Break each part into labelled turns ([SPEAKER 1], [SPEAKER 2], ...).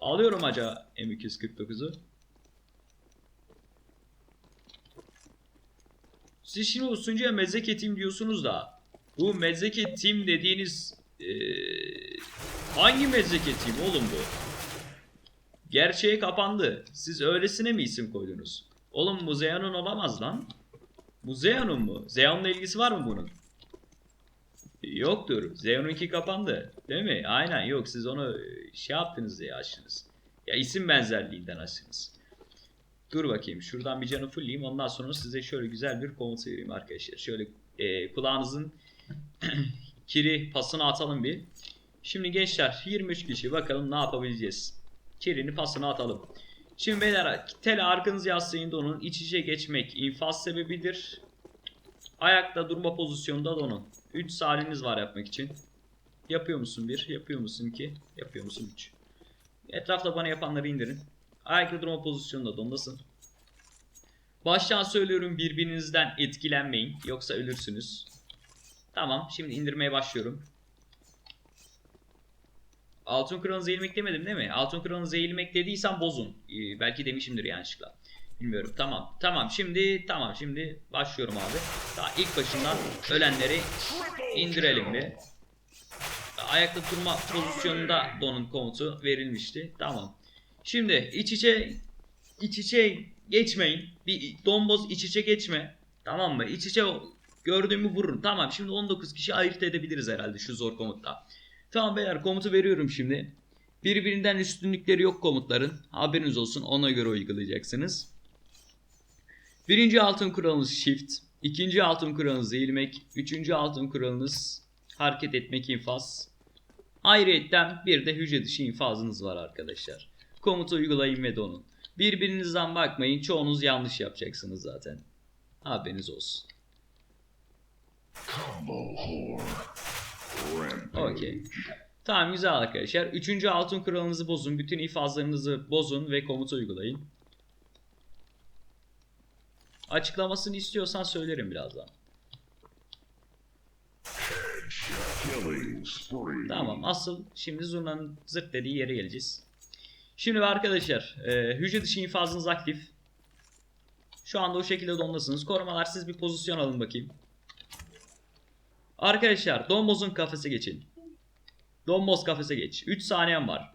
[SPEAKER 1] Alıyorum acaba M249'u. Siz şimdi bu sunucuya mezek tim diyorsunuz da bu mezek tim dediğiniz eee, hangi mezek tim oğlum bu? Gerçeğe kapandı. Siz öylesine mi isim koydunuz? Oğlum bu Zeon'un olamaz lan. Bu Zeon'un mu? Zeon'la ilgisi var mı bunun? Yoktur. Zeon'unki kapandı. Değil mi? Aynen yok. Siz onu e, şey yaptınız diye açtınız. Ya isim benzerliğinden açtınız. Dur bakayım. Şuradan bir canı fullleyeyim. Ondan sonra size şöyle güzel bir komut vereyim arkadaşlar. Şöyle e, kulağınızın kiri pasını atalım bir. Şimdi gençler 23 kişi bakalım ne yapabileceğiz. Kirini pasını atalım. Şimdi beyler tele arkanızı yaslayın donun. İç içe geçmek infaz sebebidir. Ayakta durma pozisyonda donun. 3 saliniz var yapmak için. Yapıyor musun 1? Yapıyor musun 2? Yapıyor musun 3? Etrafta bana yapanları indirin. Ayakta durma pozisyonunda dondasın. Baştan söylüyorum birbirinizden etkilenmeyin. Yoksa ölürsünüz. Tamam şimdi indirmeye başlıyorum. Altın kranınıza eğilmek demedim değil mi? Altın kranınıza eğilmek dediysem bozun. Ee, belki demişimdir yanlışlıkla. Bilmiyorum. Tamam. Tamam. Şimdi tamam. Şimdi başlıyorum abi. Daha ilk başından ölenleri indirelim bir. Ayakta durma pozisyonunda donun komutu verilmişti. Tamam. Şimdi iç içe iç içe geçmeyin. Bir domboz iç içe geçme. Tamam mı? İç içe gördüğümü vurun. Tamam. Şimdi 19 kişi ayırt edebiliriz herhalde şu zor komutta. Tamam beyler komutu veriyorum şimdi. Birbirinden üstünlükleri yok komutların. Haberiniz olsun ona göre uygulayacaksınız. Birinci altın kuralınız shift. ikinci altın kuralınız eğilmek. Üçüncü altın kuralınız hareket etmek infaz. Ayrıyetten bir de hücre dışı infazınız var arkadaşlar. Komutu uygulayın ve donun. Birbirinizden bakmayın çoğunuz yanlış yapacaksınız zaten. Haberiniz olsun. Okey. Tamam güzel arkadaşlar. Üçüncü altın kuralınızı bozun. Bütün infazlarınızı bozun ve komutu uygulayın. Açıklamasını istiyorsan söylerim birazdan. Tamam asıl şimdi zurnanın zırt dediği yere geleceğiz. Şimdi arkadaşlar e, hücre dışı infazınız aktif. Şu anda o şekilde dondasınız. Korumalar siz bir pozisyon alın bakayım. Arkadaşlar Domboz'un kafese geçin. Domboz kafese geç. 3 saniyen var.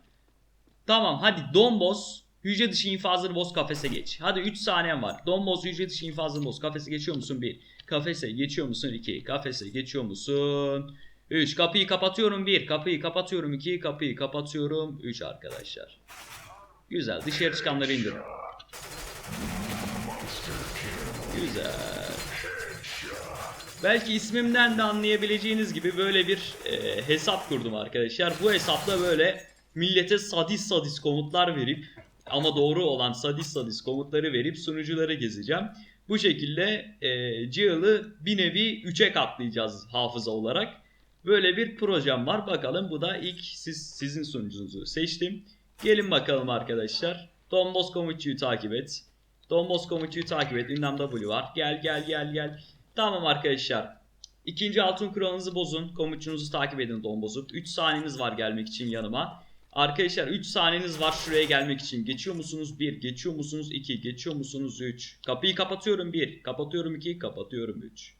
[SPEAKER 1] Tamam hadi Domboz hücre dışı infazını boz kafese geç. Hadi 3 saniyen var. Domboz hücre dışı infazını boz. Kafese geçiyor musun? 1. Kafese geçiyor musun? 2. Kafese geçiyor musun? 3. Kapıyı kapatıyorum 1. Kapıyı kapatıyorum 2. Kapıyı kapatıyorum 3 arkadaşlar. Güzel. Dışarı çıkanları indirin. Güzel. Belki ismimden de anlayabileceğiniz gibi böyle bir e, hesap kurdum arkadaşlar. Bu hesapla böyle millete sadist sadist komutlar verip ama doğru olan sadist sadist komutları verip sunucuları gezeceğim. Bu şekilde e, Jill'ı bir nevi 3'e katlayacağız hafıza olarak. Böyle bir projem var. Bakalım bu da ilk siz sizin sunucunuzu seçtim. Gelin bakalım arkadaşlar. Donbos komutçuyu takip et. Donbos komutçuyu takip et. Ünlem W var. Gel gel gel gel. Tamam arkadaşlar. İkinci altın kuralınızı bozun. Komutçunuzu takip edin don bozup. 3 saniyeniz var gelmek için yanıma. Arkadaşlar 3 saniyeniz var şuraya gelmek için. Geçiyor musunuz 1? Geçiyor musunuz 2? Geçiyor musunuz 3? Kapıyı kapatıyorum 1. Kapatıyorum 2. Kapatıyorum 3.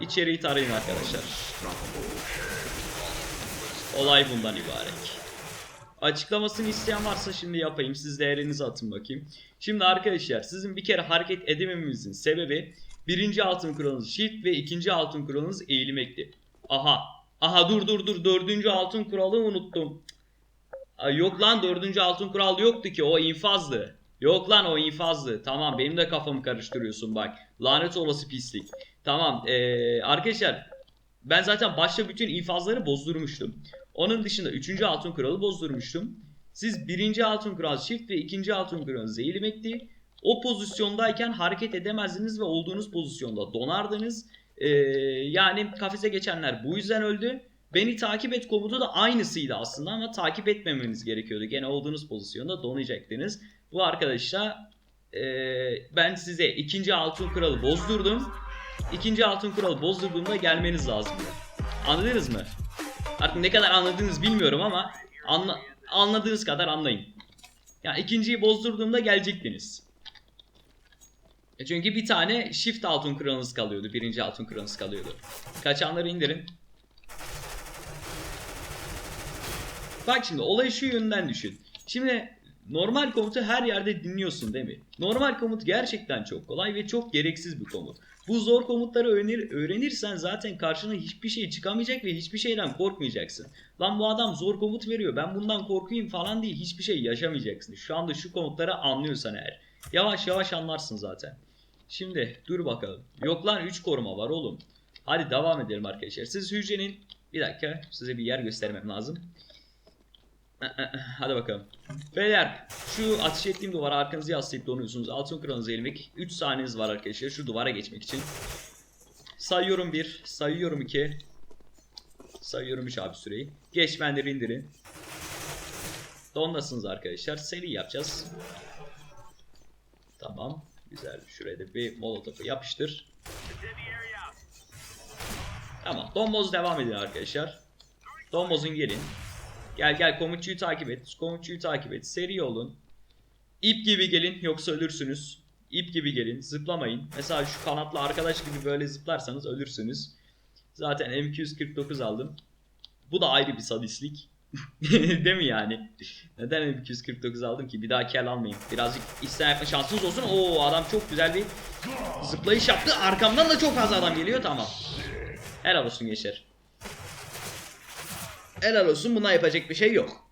[SPEAKER 1] İçeriği tarayın arkadaşlar. Olay bundan ibaret. Açıklamasını isteyen varsa şimdi yapayım. Siz değerinizi atın bakayım. Şimdi arkadaşlar sizin bir kere hareket edemememizin sebebi birinci altın kuralınız shift ve ikinci altın kuralınız eğilmekti. Aha. Aha dur dur dur dördüncü altın kuralı unuttum. Ay, yok lan dördüncü altın kural yoktu ki o infazdı. Yok lan o infazdı. Tamam benim de kafamı karıştırıyorsun bak. Lanet olası pislik. Tamam ee, arkadaşlar ben zaten başta bütün infazları bozdurmuştum. Onun dışında 3. altın kuralı bozdurmuştum. Siz 1. altın kural shift ve 2. altın kuralınız eğilmekti. O pozisyondayken hareket edemezdiniz ve olduğunuz pozisyonda donardınız. Ee, yani kafese geçenler bu yüzden öldü. Beni takip et komutu da aynısıydı aslında ama takip etmemeniz gerekiyordu. Gene olduğunuz pozisyonda donacaktınız. Bu arkadaşla e, ben size ikinci altın kuralı bozdurdum. İkinci altın kuralı bozdurduğumda gelmeniz lazım. Anladınız mı? Artık ne kadar anladınız bilmiyorum ama anla, anladığınız kadar anlayın. Yani ikinciyi bozdurduğumda gelecektiniz. E çünkü bir tane shift altın kuralınız kalıyordu. Birinci altın kuralınız kalıyordu. Kaçanları indirin. Bak şimdi olayı şu yönden düşün. Şimdi normal komutu her yerde dinliyorsun değil mi? Normal komut gerçekten çok kolay ve çok gereksiz bir komut. Bu zor komutları öğrenir, öğrenirsen zaten karşına hiçbir şey çıkamayacak ve hiçbir şeyden korkmayacaksın. Lan bu adam zor komut veriyor ben bundan korkayım falan değil hiçbir şey yaşamayacaksın. Şu anda şu komutları anlıyorsan eğer. Yavaş yavaş anlarsın zaten. Şimdi dur bakalım. Yok lan 3 koruma var oğlum. Hadi devam edelim arkadaşlar. Siz hücrenin bir dakika size bir yer göstermem lazım. Hadi bakalım. Beyler şu ateş ettiğim duvara arkanızı yaslayıp donuyorsunuz. Altın kralınızı elmek. 3 saniyeniz var arkadaşlar şu duvara geçmek için. Sayıyorum 1, sayıyorum 2. Sayıyorum 3 abi süreyi. Geçmenleri indirin. Dondasınız arkadaşlar. Seri yapacağız. Tamam. Güzel. Şuraya da bir molotofu yapıştır. Tamam. Domboz devam edin arkadaşlar. Domboz'un gelin. Gel gel komutçuyu takip et. Komutçuyu takip et. Seri olun. İp gibi gelin yoksa ölürsünüz. İp gibi gelin. Zıplamayın. Mesela şu kanatlı arkadaş gibi böyle zıplarsanız ölürsünüz. Zaten M249 aldım. Bu da ayrı bir sadistlik. Değil mi yani? Neden M249 aldım ki? Bir daha kel almayayım. Birazcık isyan yapma şansınız olsun. Oo adam çok güzel bir zıplayış yaptı. Arkamdan da çok fazla adam geliyor. Tamam. Helal olsun gençler. Helal olsun buna yapacak bir şey yok.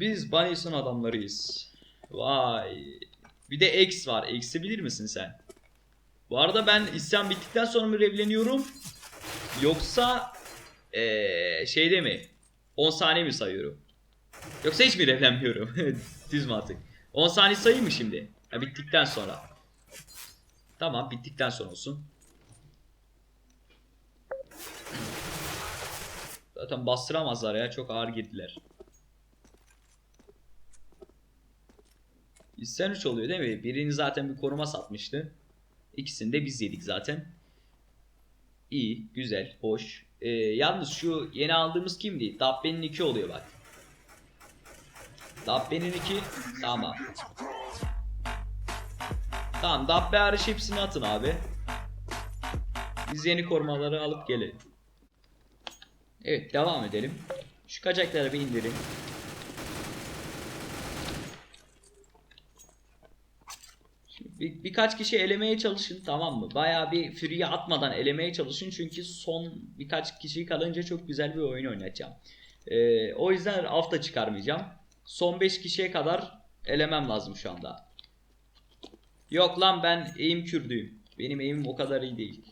[SPEAKER 1] Biz Bunnyson adamlarıyız. Vay. Bir de X var. X'i bilir misin sen? Bu arada ben isyan bittikten sonra mı revleniyorum? Yoksa ee, şeyde mi? 10 saniye mi sayıyorum? Yoksa hiç mi revlenmiyorum? Düz mantık. 10 saniye sayayım mı şimdi? Ha, bittikten sonra. Tamam bittikten sonra olsun. Zaten bastıramazlar ya çok ağır girdiler. İsyan 3 oluyor değil mi? Birini zaten bir koruma satmıştı. İkisini de biz yedik zaten. İyi, güzel, hoş. Ee, yalnız şu yeni aldığımız kimdi? Dabbe'nin 2 oluyor bak. Dabbe'nin 2 tamam. Tamam Dabbe hariç hepsini atın abi. Biz yeni korumaları alıp gelelim. Evet devam edelim. Şu kaçakları bir indirin. Bir, birkaç kişi elemeye çalışın tamam mı? Bayağı bir free'ye atmadan elemeye çalışın çünkü son birkaç kişi kalınca çok güzel bir oyun oynayacağım. Ee, o yüzden hafta çıkarmayacağım. Son 5 kişiye kadar elemem lazım şu anda. Yok lan ben eğim kürdüyüm. Benim eğimim o kadar iyi değil.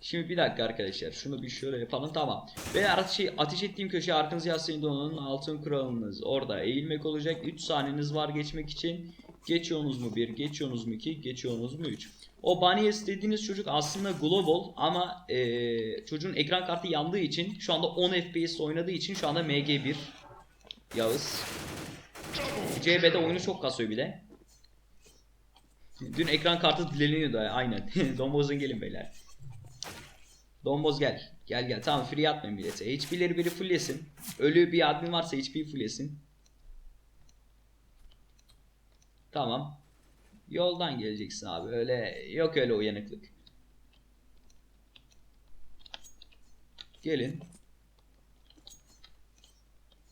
[SPEAKER 1] Şimdi bir dakika arkadaşlar. Şunu bir şöyle yapalım. Tamam. Ve ateş, ateş ettiğim köşeye arkanızı yaslayın donanın altın kuralınız. Orada eğilmek olacak. 3 saniyeniz var geçmek için. Geçiyorsunuz mu 1, geçiyorsunuz mu 2, geçiyorsunuz mu 3. O Banies dediğiniz çocuk aslında global ama eee, çocuğun ekran kartı yandığı için şu anda 10 FPS oynadığı için şu anda MG1 Yağız. CB'de oyunu çok kasıyor bir de. Dün ekran kartı dileniyordu aynen. Domboz'un gelin beyler. Domboz gel. Gel gel. Tamam free atmayın millete. HP'leri biri fulllesin. Ölü bir admin varsa HP fulllesin. Tamam. Yoldan geleceksin abi. Öyle yok öyle uyanıklık. Gelin.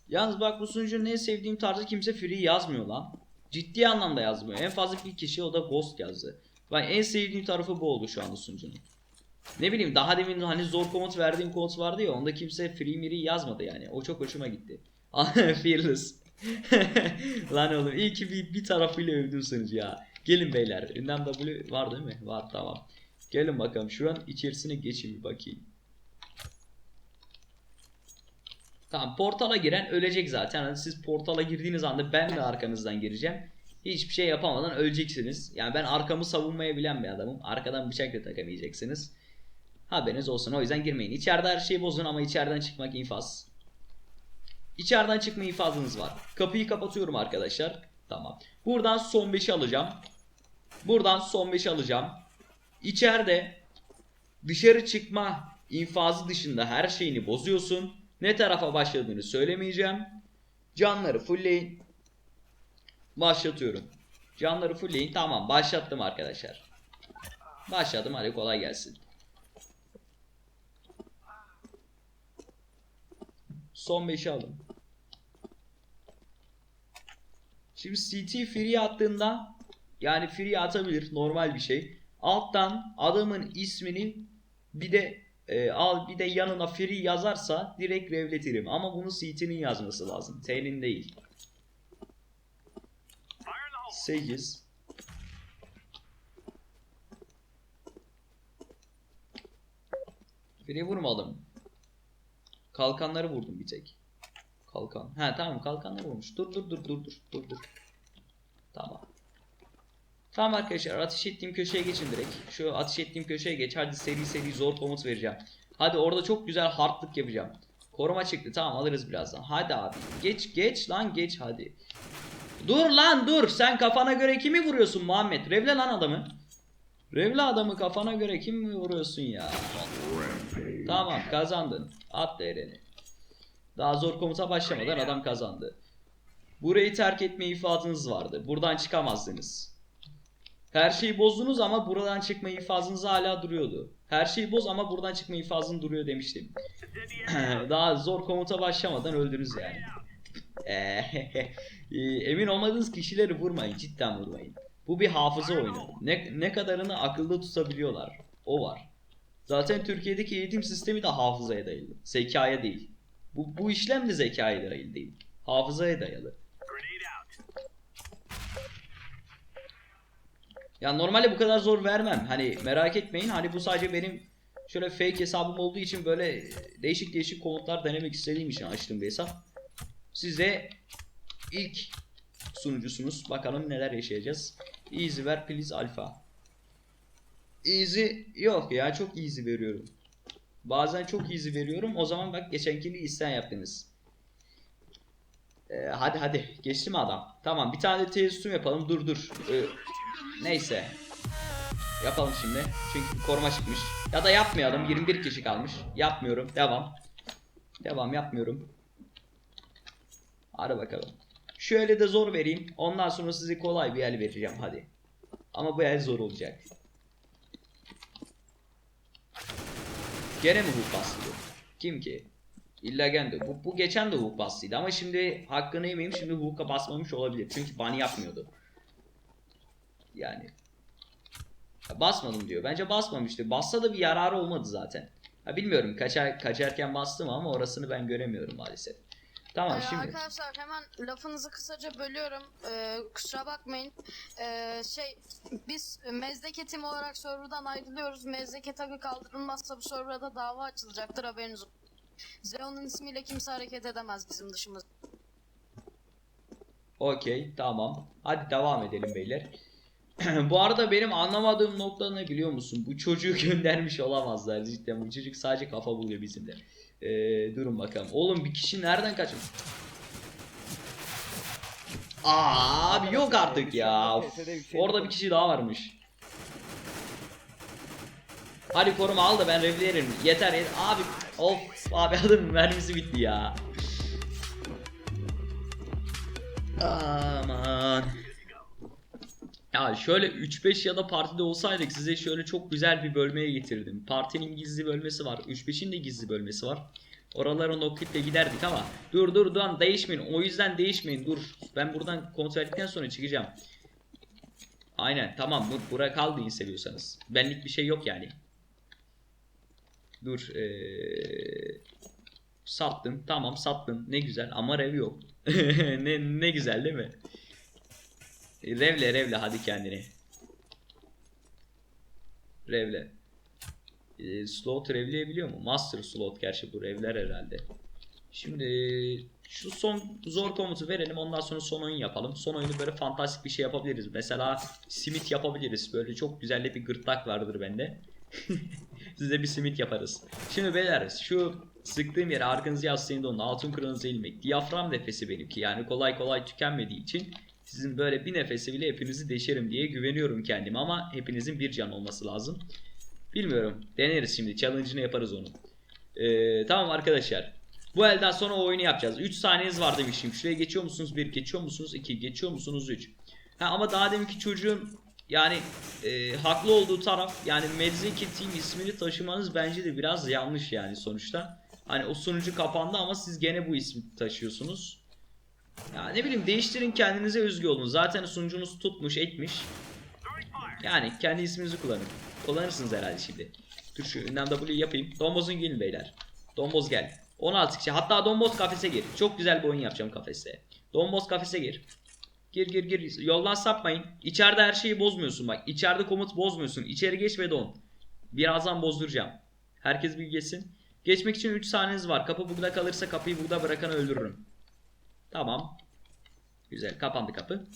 [SPEAKER 1] Yalnız bak bu sunucunun en sevdiğim tarzı kimse free yazmıyor lan. Ciddi anlamda yazmıyor. En fazla bir kişi o da Ghost yazdı. Ben en sevdiğim tarafı bu oldu şu anda sunucunun. Ne bileyim daha demin hani zor komut verdiğim komut vardı ya onda kimse free miri yazmadı yani. O çok hoşuma gitti. Fearless. Lan oğlum iyi ki bir, bir tarafıyla övdüm sunucu ya. Gelin beyler. Ünlem W var değil mi? Var tamam. Gelin bakalım şu an içerisine geçin bir bakayım. Tamam portala giren ölecek zaten. Hani siz portala girdiğiniz anda ben de arkanızdan gireceğim. Hiçbir şey yapamadan öleceksiniz. Yani ben arkamı savunmaya bilen bir adamım. Arkadan bıçak da takamayacaksınız. Haberiniz olsun. O yüzden girmeyin. İçeride her şeyi bozun ama içeriden çıkmak infaz. İçeriden çıkma infazınız var. Kapıyı kapatıyorum arkadaşlar. Tamam. Buradan son 5'i alacağım. Buradan son 5'i alacağım. İçeride dışarı çıkma infazı dışında her şeyini bozuyorsun. Ne tarafa başladığını söylemeyeceğim. Canları fullleyin. Başlatıyorum. Canları fullleyin. Tamam başlattım arkadaşlar. Başladım hadi kolay gelsin. Son 5'i alın. Şimdi CT free attığında yani free atabilir normal bir şey. Alttan adamın ismini bir de e, al bir de yanına free yazarsa direkt revletirim. Ama bunu CT'nin yazması lazım. T'nin değil. 8 Free vurmadım. Kalkanları vurdum bir tek. Kalkan. Ha tamam kalkanları vurmuş. Dur dur dur dur dur dur dur. Tamam. Tamam arkadaşlar ateş ettiğim köşeye geçin direkt. Şu ateş ettiğim köşeye geç. Hadi seri seri zor komut vereceğim. Hadi orada çok güzel hardlık yapacağım. Koruma çıktı. Tamam alırız birazdan. Hadi abi. Geç geç lan geç hadi. Dur lan dur. Sen kafana göre kimi vuruyorsun Muhammed? Revle lan adamı. Revle adamı kafana göre kim vuruyorsun ya? Tamam kazandın. At değerini. Daha zor komuta başlamadan adam kazandı. Burayı terk etme ifadınız vardı. Buradan çıkamazdınız. Her şeyi bozdunuz ama buradan çıkma ifazınız hala duruyordu. Her şeyi boz ama buradan çıkma ifazın duruyor demiştim. Daha zor komuta başlamadan öldünüz yani. Emin olmadığınız kişileri vurmayın. Cidden vurmayın. Bu bir hafıza oyunu. Ne, ne kadarını akılda tutabiliyorlar. O var. Zaten Türkiye'deki eğitim sistemi de hafızaya dayalı. Zekaya değil. Bu, bu işlem de zekaya dayalı değil. Hafızaya dayalı. Ya normalde bu kadar zor vermem. Hani merak etmeyin. Hani bu sadece benim şöyle fake hesabım olduğu için böyle değişik değişik komutlar denemek istediğim için açtım bir hesap. Size ilk sunucusunuz. Bakalım neler yaşayacağız. Easy ver please alpha. Easy yok ya çok easy veriyorum. Bazen çok easy veriyorum. O zaman bak geçenkini isten yaptınız. Ee, hadi hadi geçti mi adam? Tamam bir tane teessüm yapalım. Dur dur. Ee, neyse. Yapalım şimdi. Çünkü koruma çıkmış. Ya da yapmayalım. 21 kişi kalmış. Yapmıyorum. Devam. Devam yapmıyorum. Hadi bakalım. Şöyle de zor vereyim. Ondan sonra size kolay bir el vereceğim. Hadi. Ama bu el zor olacak. Gene mi hook bastı? Kim ki? İllagende. Bu, bu geçen de hook bastıydı ama şimdi hakkını yemeyeyim şimdi hook'a basmamış olabilir. Çünkü bunny yapmıyordu. Yani. Ya basmadım diyor. Bence basmamıştı. Bassa da bir yararı olmadı zaten. Ha bilmiyorum kaçar, kaçarken bastım ama orasını ben göremiyorum maalesef. Tamam
[SPEAKER 2] Ee,
[SPEAKER 1] şimdi.
[SPEAKER 2] Arkadaşlar hemen lafınızı kısaca bölüyorum. Ee, kusura bakmayın. Ee, şey biz Mezdeke tim olarak serverdan ayrılıyoruz. Mezdeke tabi kaldırılmazsa bu serverda dava açılacaktır haberiniz olsun. Zeon'un ismiyle kimse hareket edemez bizim dışımızda.
[SPEAKER 1] Okey tamam. Hadi devam edelim beyler. bu arada benim anlamadığım nokta ne biliyor musun? Bu çocuğu göndermiş olamazlar cidden. Bu çocuk sadece kafa buluyor bizimle. Ee, durun bakalım. Oğlum bir kişi nereden kaçmış? Aa, abi yok artık ya. Of, Orada bir kişi daha varmış. Hadi koruma al da ben revlerim. Yeter, yeter. Abi of abi adamın mermisi bitti ya. Aman. Ya şöyle 3-5 ya da partide olsaydık size şöyle çok güzel bir bölmeye getirdim. Partinin gizli bölmesi var. 3-5'in de gizli bölmesi var. Oralara noktitle giderdik ama dur dur dur değişmeyin. O yüzden değişmeyin dur. Ben buradan kontrol ettikten sonra çıkacağım. Aynen tamam bu bura kaldı hissediyorsanız. Benlik bir şey yok yani. Dur ee... Sattın tamam sattın ne güzel ama rev yok. ne, ne güzel değil mi? Revle revle hadi kendini. Revle. Ee, slot revleyebiliyor mu? Master slot gerçi bu revler herhalde. Şimdi şu son zor komutu verelim ondan sonra son oyun yapalım. Son oyunu böyle fantastik bir şey yapabiliriz. Mesela simit yapabiliriz. Böyle çok güzel bir gırtlak vardır bende. Size bir simit yaparız. Şimdi beyler şu sıktığım yere arkanızı yaslayın da onun altın kranınızı ilmek. Diyafram nefesi benimki yani kolay kolay tükenmediği için sizin böyle bir nefesi bile hepinizi deşerim diye güveniyorum kendime ama hepinizin bir can olması lazım. Bilmiyorum. Deneriz şimdi. Challenge'ını yaparız onun. Ee, tamam arkadaşlar. Bu elden sonra o oyunu yapacağız. 3 saniyeniz var demişim. Şuraya geçiyor musunuz? 1 geçiyor musunuz? 2 geçiyor musunuz? 3. Ha ama daha deminki çocuğun yani e, haklı olduğu taraf yani Medzeki Team ismini taşımanız bence de biraz yanlış yani sonuçta. Hani o sunucu kapandı ama siz gene bu ismi taşıyorsunuz. Ya ne bileyim değiştirin kendinize özgü olun. Zaten sunucunuz tutmuş etmiş. Yani kendi isminizi kullanın. Kullanırsınız herhalde şimdi. Dur şu ünlem W yapayım. Domboz'un gelin beyler. Domboz gel. 16 kişi. Hatta Domboz kafese gir. Çok güzel bir oyun yapacağım kafeste. Domboz kafese gir. Gir gir gir. Yoldan sapmayın. İçeride her şeyi bozmuyorsun bak. İçeride komut bozmuyorsun. İçeri geç ve don. Birazdan bozduracağım. Herkes bir geçsin. Geçmek için 3 saniyeniz var. Kapı burada kalırsa kapıyı burada bırakanı öldürürüm. Tamam. Güzel. Kapandı kapı.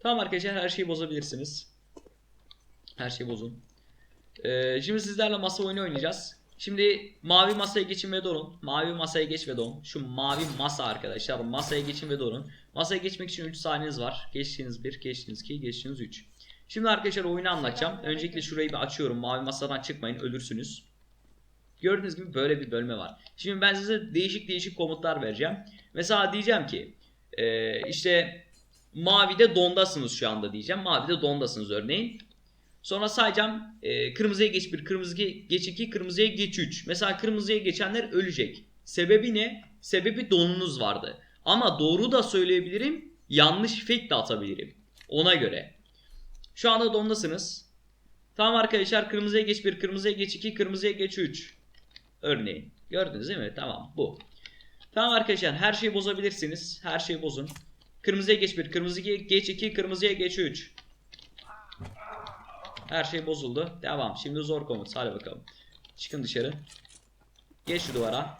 [SPEAKER 1] Tamam arkadaşlar her şeyi bozabilirsiniz. Her şeyi bozun. Ee, şimdi sizlerle masa oyunu oynayacağız. Şimdi mavi masaya geçin ve donun. Mavi masaya geç ve don. Şu mavi masa arkadaşlar. Masaya geçin ve donun. Masaya geçmek için 3 saniyeniz var. Geçtiğiniz 1, geçtiğiniz 2, geçtiğiniz 3. Şimdi arkadaşlar oyunu anlatacağım. Öncelikle şurayı bir açıyorum. Mavi masadan çıkmayın ölürsünüz. Gördüğünüz gibi böyle bir bölme var. Şimdi ben size değişik değişik komutlar vereceğim. Mesela diyeceğim ki e, işte mavide dondasınız şu anda diyeceğim. Mavide dondasınız örneğin. Sonra sayacağım e, kırmızıya geç 1, kırmızıya geç 2, kırmızıya geç 3. Mesela kırmızıya geçenler ölecek. Sebebi ne? Sebebi donunuz vardı. Ama doğru da söyleyebilirim, yanlış fake de atabilirim. Ona göre. Şu anda dondasınız. Tamam arkadaşlar kırmızıya geç 1, kırmızıya geç 2, kırmızıya geç 3. Örneğin. Gördünüz değil mi? Tamam bu. Tamam arkadaşlar her şeyi bozabilirsiniz. Her şeyi bozun. Kırmızıya geç 1, kırmızıya geç 2, kırmızıya geç 3. Her şey bozuldu. Devam. Şimdi zor komut. Hadi bakalım. Çıkın dışarı. Geç şu duvara.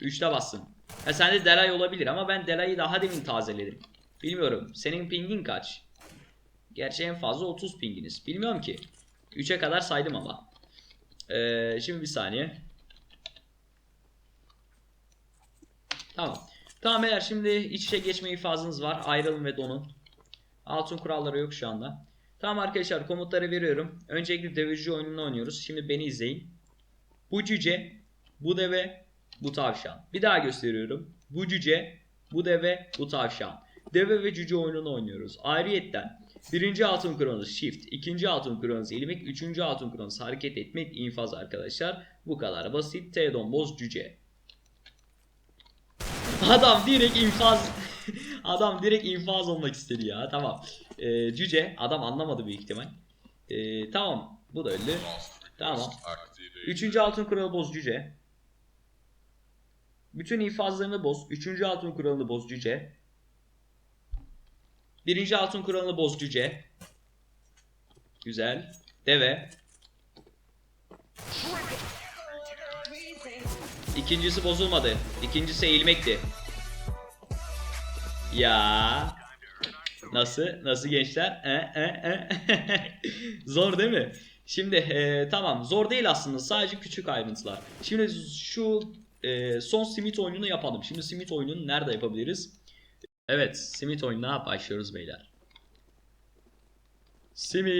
[SPEAKER 1] 3'te bassın. Ha sende delay olabilir ama ben delayı daha demin tazeledim. Bilmiyorum. Senin pingin kaç? Gerçi en fazla 30 pinginiz. Bilmiyorum ki. 3'e kadar saydım ama. Ee, şimdi bir saniye. Tamam. Tamam beyler şimdi iç içe geçme infazınız var. Ayrılın ve donun. Altın kuralları yok şu anda. Tamam arkadaşlar komutları veriyorum. Öncelikle deveci oyununu oynuyoruz. Şimdi beni izleyin. Bu cüce, bu deve, bu tavşan. Bir daha gösteriyorum. Bu cüce, bu deve, bu tavşan. Deve ve cüce oyununu oynuyoruz. Ayrıyetten birinci altın kronuz shift, ikinci altın kronuz ilmek, üçüncü altın kronuz hareket etmek infaz arkadaşlar. Bu kadar basit. T boz cüce. Adam direkt infaz Adam direkt infaz olmak istedi ya. Tamam. Ee, cüce. Adam anlamadı büyük ihtimal. Ee, tamam. Bu da öldü. Tamam. Üçüncü altın kuralı boz cüce. Bütün infazlarını boz. Üçüncü altın kuralını boz cüce. Birinci altın kuralını boz cüce. Güzel. Deve. İkincisi bozulmadı. İkincisi eğilmekti. Ya. Nasıl? Nasıl gençler? E, e, e. Zor değil mi? Şimdi e, tamam zor değil aslında sadece küçük ayrıntılar. Şimdi şu e, son simit oyununu yapalım. Şimdi simit oyununu nerede yapabiliriz? Evet simit oyununa başlıyoruz beyler. Simit.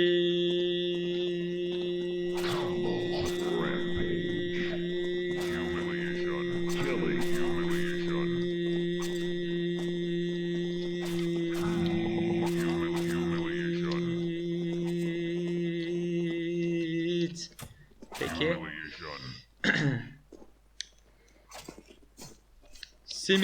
[SPEAKER 1] Vah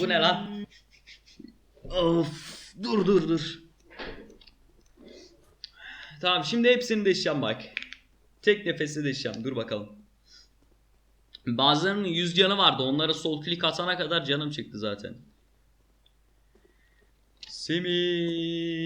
[SPEAKER 1] bu ne lan? Of dur dur dur. Tamam şimdi hepsini deşeceğim bak. Tek nefesle deşeceğim. Dur bakalım. Bazılarının 100 canı vardı. Onlara sol klik atana kadar canım çıktı zaten.
[SPEAKER 3] Humiliation.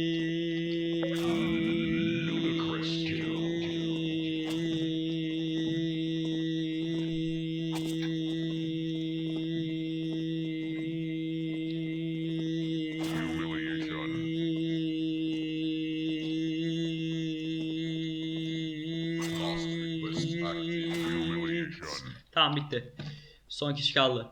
[SPEAKER 1] Tamam bitti. Son kişi kaldı.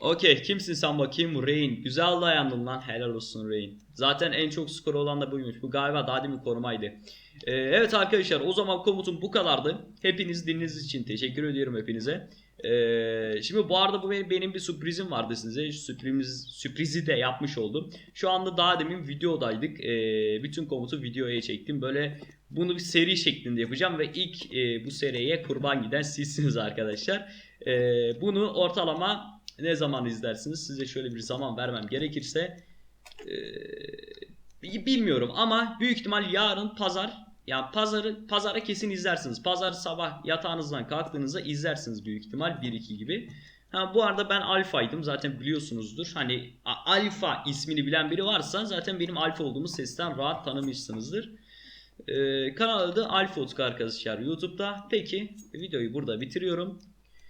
[SPEAKER 1] Okey kimsin sen bakayım? Rain. Güzel dayandın lan. Helal olsun Rain. Zaten en çok skor olan da buymuş. Bu galiba daha demin korumaydı. Ee, evet arkadaşlar o zaman komutum bu kadardı. Hepiniz dinlediğiniz için teşekkür ediyorum hepinize. Ee, şimdi bu arada bu benim, benim bir sürprizim vardı size. Sürpriz, sürprizi de yapmış oldum. Şu anda daha demin videodaydık. Ee, bütün komutu videoya çektim. Böyle bunu bir seri şeklinde yapacağım ve ilk e, bu seriye kurban giden sizsiniz arkadaşlar. Ee, bunu ortalama ne zaman izlersiniz? Size şöyle bir zaman vermem gerekirse ee, bilmiyorum ama büyük ihtimal yarın pazar yani pazarı pazara kesin izlersiniz. Pazar sabah yatağınızdan kalktığınızda izlersiniz büyük ihtimal 1-2 gibi. Ha, bu arada ben alfaydım zaten biliyorsunuzdur. Hani alfa ismini bilen biri varsa zaten benim alfa olduğumu sesten rahat tanımışsınızdır. Ee, kanal adı Alfa Utku arkadaşlar YouTube'da. Peki videoyu burada bitiriyorum.